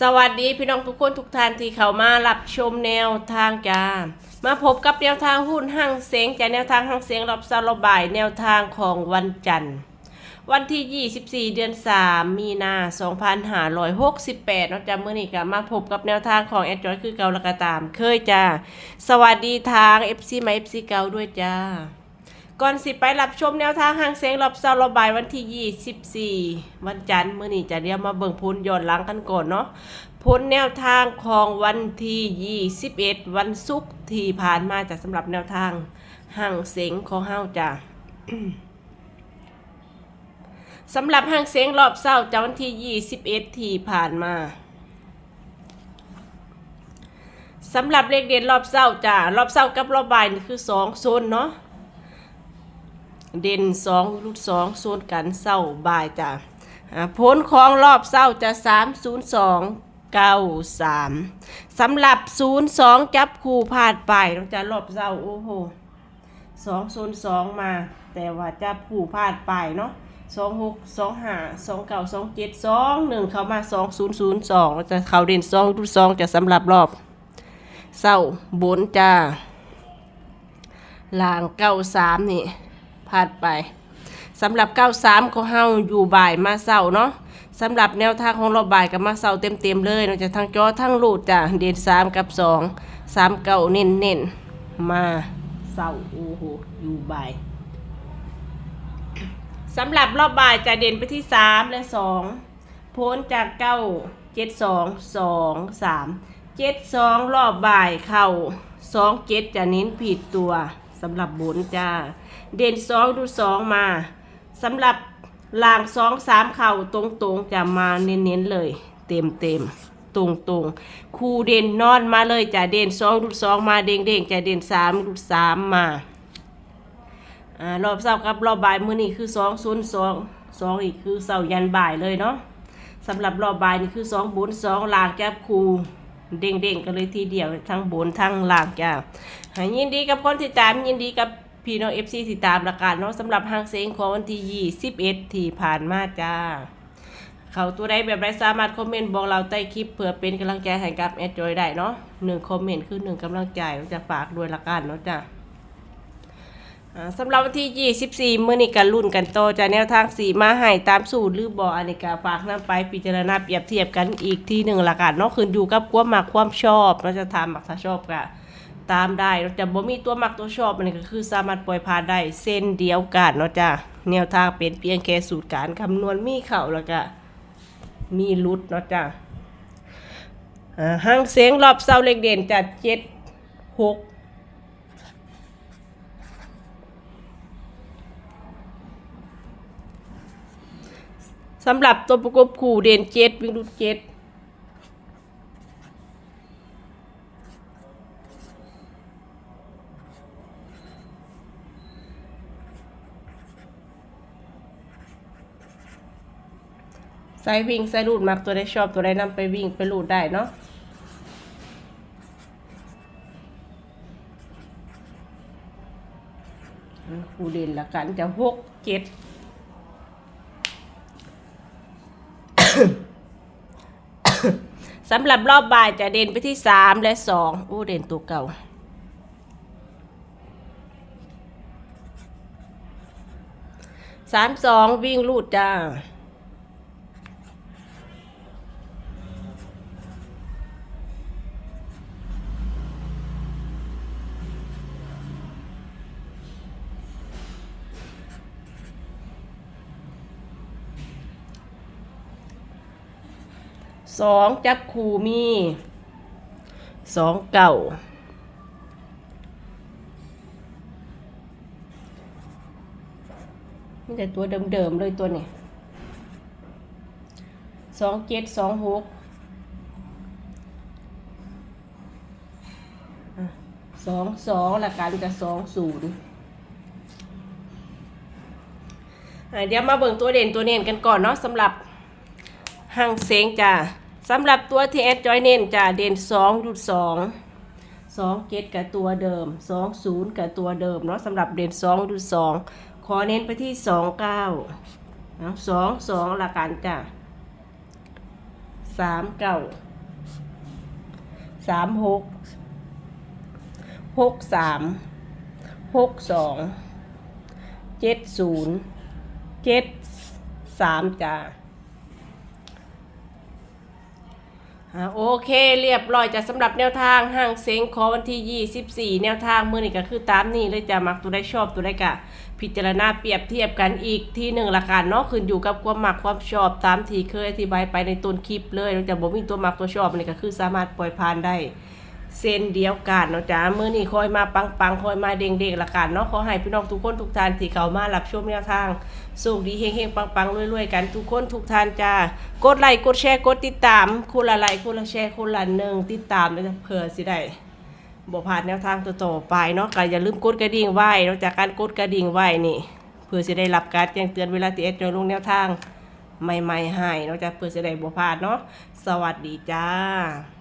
สวัสดีพี่น้องทุกคนทุกท่านที่เข้ามารับชมแนวทางจามาพบกับแนวทางหุ้นห้างเสียงจากแนวทางห้างเสียงรอบซาลบ่ายแนวทางของวันจันทร์ วันที่ 24 เดือน 3 มีนา2568นาะจ๊ะมื้อนี้ก็มาพบกับแนวทางของแอดจอยคือเก่าละก็ตาม เคยจ้าสวัสดีทาง FC มา FC เก่าด้วยจ้า ก่อนสิไปรับชมแนวทางหางเสียงรอบเสาร์รอบบ่ายวันที่ 24 วันจันทร์มื้อนี้จะเรียกมาเบิ่งพุนย้อนหลังกันก่อนเนาะพุนแนวทางของวันที่ 21 วันศุกร์ที่ผ่านมาจากสำหรับแนวทางหางเสียงของเฮาจ้ะสำหรับหางเสียงรอบเสาร์จากวันที่ 21 ที่ผ่านมาสำหรับเลขเด่นรอบเสาจ้ะรอบเสากับรอบบ่ายนี่คือ2โซนเนาะ เด่นสองลูกสองส่วนกันเศร้าบ่ายจ้ะอ่าผลของรอบเศร้าจะสามศูนย์สองเก้าสามสำหรับศูนย์สองจับคู่พลาดไปต้องจะรอบเศร้าโอ้โหสองศูนย์สองมา แต่ว่าจับคู่พลาดไปเนาะสองหกสองห้าสองเก้าสองเจ็ดสองหนึ่งเข้ามาสองศูนย์ศูนย์สองเราจะเขาเด่นสองลูกสองจะสำหรับรอบเศร้าบนจ้าลางเก้าสามนี่ พลาดไปสำหรับ 93ของเฮาอยู่บ่ายมาเสาร์เนาะสำหรับแนวทางของเราบ่ายกับมาเสาร์เต็มๆเลยนอกจากทางจอทั้งรูดจ้ะเด่น3 กับ 2 3เก่าเน้นๆมาเสาร์โอ้โหอยู่บ่ายสำหรับรอบบ่ายจะเด่นไปที่ 3 และ 2 พ้นจาก9 7 2 2 3 7 2รอบบ่ายเข้า2 7จะเน้นผิดตัว สำหรับบนจ้า เด่นสองดูสองมาสำหรับล่างสองสามเข่าตรงๆจะมาเน้นๆเลย เต็มเต็มตรงตรงๆคูเด่นนอนมาเลยจะเด่นสองดูสองมาเด้งเด้งๆจะเด่นสามดูสามมาอ่ารอบเสาร์กับรอบบ่ายมื้อนี้คือสองศูนย์สองสองอีกคือเสาร์ยันบ่ายเลยเนาะสำหรับรอบบ่ายนี่คือสองบนสองล่างจับคู เด้งเด้งๆกันเลยทีเดียวทั้งบนทั้งล่างจ้าหยินดีกับคนที่ตามยินดีกับพี่น้องเอฟซีติดตามละกาศเนาะสำหรับหางเสียงของวันที่ 21 ที่ผ่านมาจ้า เขาตัวใดแบบไรสามารถคอมเมนต์บอกเราใต้คลิปเพื่อเป็นกำลังใจให้กับแอดจอยได้เนาะหนึ่งคอมเมนต์คือหนึ่งกำลังใจจะฝากด้วยละกันเนาะจ้า สำหรับวันที่ 24 เมื้อนี้กันรุ่นกันโตจะแนวทางสีมาให้ตามสูตรหรือบออันนี้ก็ฝากนำไปพิจารณาเปรียบเทียบกันอีกที่หนึ่งละกันเนาะขึ้นอยู่กับความมักความชอบเราจะทำมักถ้าชอบก็ตามได้เนาจะบ่มีตัวมักตัวชอบมันก็คือสามารถปล่อยผ่านได้เส้นเดียวกันเนาะจ้ะแนวทางเป็นเพียงแค่สูตรการคำนวณมีเข้าแล้วก็มีรุดเนาะจ้ะอ่าหางเสียงรอบเสาเล็กเด่นจัดเจ็ดหก สำหรับตัวประกบคู่เด่นเจ็ดวิ่งรูดเจ็ดใส่วิ่งใส่รูดมักตัวได้ชอบตัวได้นำไปวิ่งไปรูดได้เนาะคูเด่นละกันจะหกเจ็ด สำหรับรอบบ่ายจะเด่นไปที่สามและสองอู้เด่นตัวเก่า สามสองวิ่งลูดจ้า สองจับคูมีสองเก่าไม่แต่ตัวเดิมๆเลยตัวนี้สองเจ็ดสองหกสองสองละกันกับสองศูนย์เดี๋ยวมาเบิ่งตัวเด่นตัวเน้นกันก่อนเนาะสำหรับห่างเสงจ้า สำหรับตัวที่แอดจอยเน้นจ้าเด่นสองดุดสองสองเกตกับตัวเดิมสองศูนย์กับตัวเดิมเนาะสำหรับเด่นสองดุดสองขอเน้นไปที่สองเก้าสองสองละกันจ้าสามเก้าสามหกหกสามหกสองเจ็ดศูนย์เจ็ดสามจ้าอ่า โอเคเรียบร้อยจะสำหรับแนวทางห้างเซ็งขอวันที่ 24 แนวทางมือนี่ก็คือตามนี้เลยจะมักตัวได้ชอบตัวได้กะ พิจารณาเปรียบเทียบกันอีกที่หนึ่งละกันเนาะขึ้นอยู่กับความมักความชอบตามที่เคยอธิบายไปในต้นคลิปเลยเราจะบอกมีตัวมักตัวชอบนี่ก็คือสามารถปล่อยผ่านได้ เส้นเดียวกันเนาะจ้ามื้อนี้คอยมาปังปังๆคอยมาเด้งเด้งๆละกันเนาะขอให้พี่น้องทุกคนทุกท่านที่เข้ามารับชมแนวทางสุขดีเฮงๆปังปังๆรวยๆกันทุกคนทุกท่านจ้ากดไลค์กดแชร์กดติดตามคนละไลค์คนละแชร์คนละหนึ่งติดตามแล้วจะเผื่อสิได้บ่พลาดแนวทางต่อๆไปเนาะก็อย่าลืมกดกระดิ่งไว้นอกจากการกดกระดิ่งไว้นี่ เพื่อจะได้รับการแจ้งเตือนเวลาที่เอสจะลงแนวทางใหม่ๆให้เนอกจากเพื่อจะได้บ่พลาดเนาะสวัสดีจ้า